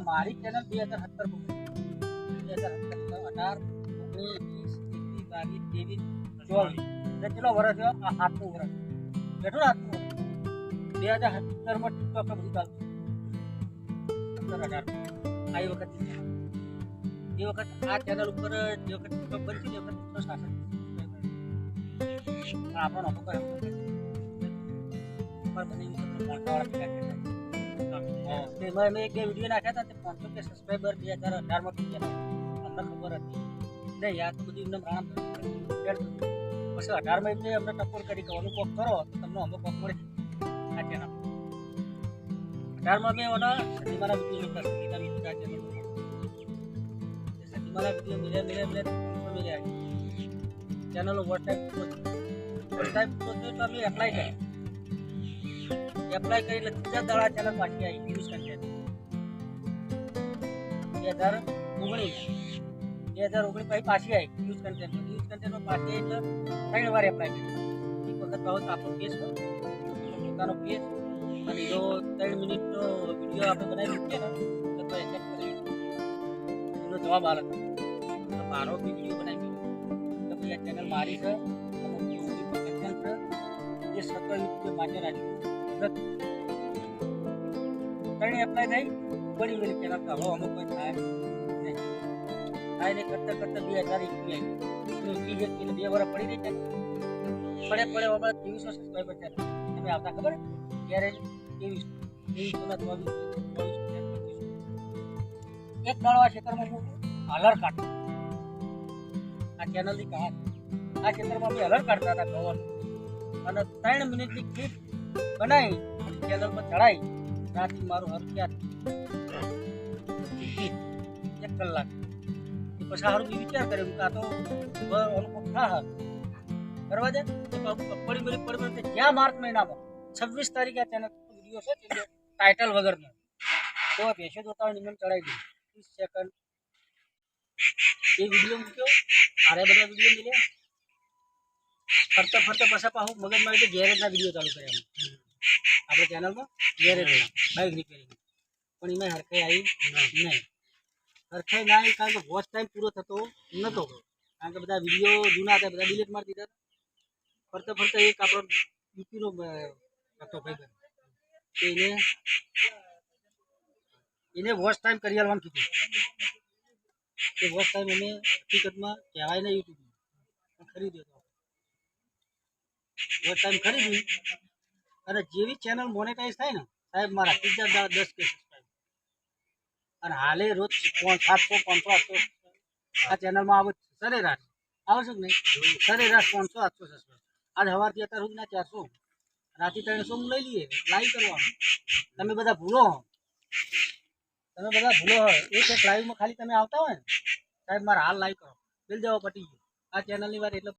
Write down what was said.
મારી ચેનલ બે હજાર સત્તર બે હજાર બાવીસ, ત્રેવીસ, ચોવીસ. એટલે કેટલો વર્ષ થયો? આ સાતમું વર્ષ ને સાતમું બે હજાર સત્તરમાં ટિકટોક આ વખત એ વખત આ ચેનલ ઉપર જે વખત ટિકટોક બની એ વખત એકસો સાસઠ પણ આપણો નહોતો કર્યો પણ બની મોટાવાળા ભેગા થયા હતા. તે મેં મેં એક બે વીડિયો નાખ્યા હતા, તે પાંચસો કે સબસ્ક્રાઈબર બે હજાર અઢારમાં થઈ ગયા. અમને ખબર હતી. નહીં યાર તો એમને રાણા પછી અઢારમાં એમને અમને ટકોર કરી કે અનુભવ કરો તમને અનુભવ મળે આ ચેનલ અઢારમાં મેં ઓના સતીમાના વીડિયો લીધા સંગીતા વીડિયો ચેનલ સતીમાના વીડિયો મિલે મિલે મિલે મિલ્યા. ચેનલો વોટ ટાઈપ વોટ ટાઈપ તો અમે એપ્લાય કરી એપ્લાય કરી એટલે ત્રીજા દાડા ચેનલ પાછી આવી ન્યૂઝ કન્ટેન્ટ બે હજાર ઓગણીસ. બે હજાર ઓગણીસ પછી પાછી આવી ન્યૂઝ કન્ટેન્ટ ન્યૂઝ કન્ટેન્ટમાં પાછી એટલે ત્રણ વાર એપ્લાય કરી. એક વખત ભાવ આપણો કેસ પોતાનો કેસ અને જો ત્રણ મિનિટનો વીડિયો આપણે બનાવી મૂકીએ ને, તો એક્સેપ્ટ કરી એનો જવાબ તો મારો બી વીડિયો બનાવી તો ભાઈ ચેનલ મારી છે. અને જે સતત યુટ્યુબ માટે રાખ્યું ત્રણે એપ્લાય થઈ પડી ગયેલી ચેનલ તો હવે અમુક કોઈ થાય નહીં. થાય નહીં, કરતા કરતા બે હજાર એકવી આવી એકવીસ બે વર્ષ પડી રહી છે. પડે પડે હવે ત્રેવીસો સબસ્ક્રાઈબર છે. તમે આવતા ખબર ત્યારે ત્રેવીસ, ત્રેવીસો ના ચોવીસ ચોવીસ એક દાડો આ ક્ષેત્રમાં હું હલર કાઢતો આ ચેનલની કહા આ ક્ષેત્રમાં અમે હલર કાઢતા હતા ગવર્ન અને ત્રણ મિનિટની ક્લિપ બનાવી ચેનલ પર ચડાવી. રાતથી મારું ક્યાં એક કલાક. પછી સારું બી વિચાર કર્યો. કે આ અનુભવ થા હા કરવા દે પડી પડી પડી પડી જ્યાં માર્ચ મહિનામાં છવ્વીસ તારીખે આ વીડિયો છે ટાઇટલ વગરનો? તો ભેસો જોતા હોય નિમન ચડાવી દીધું. ત્રીસ સેકન્ડ એ વીડિયો મૂક્યો. આરે બધા વીડિયો મળ્યા ફરતા ફરતા પાછા પાછું મગજમાં આવી ગેરેજના વીડિયો ચાલુ કર્યા. આપણે ચેનલમાં ગેરેજ બાઇક રિપેરિંગ પણ એમાં હરખાઈ આવી નહીં. હરખાઈ ના આવી કારણ કે વોચ ટાઈમ પૂરો થતો નહોતો કારણ કે બધા વીડિયો જૂના હતા, બધા ડિલીટ મારી દીધા. ફરતા ફરતા એક આપણો યુપીનો હતો ભાઈ એને એને વોચ ટાઈમ કરી આવવાનું કીધું. એ વોચ ટાઈમ અમે હકીકતમાં કહેવાય ને યુટ્યુબમાં. ખરીદ્યો હતો વોચ ખરીદી અને જેવી ચેનલ મોનેટાઈઝ થાય ને, સાહેબ, મારા ત્રીજા દસ કે. અને હાલે રોજ સાતસો પાંચસો આઠસો. આ ચેનલમાં આવું સરેરાશ. આવે છે કે નહીં? સરેરાશ પાંચસો આઠસો સબસ્ક્રાઈબ આજ સવારથી અત્યાર સુધીના ચારસો. રાતે ત્રણસો હું લઈ લઈએ લાઈવ કરવાનું. તમે બધા ભૂલો હો. તમે બધા ભૂલો હો. એક એક લાઈવમાં ખાલી તમે આવતા હોય ને, સાહેબ, મારા હાલ લાઈવ કરો. બિલ જવા પટી ગયો. આ ચેનલની વાત એટલે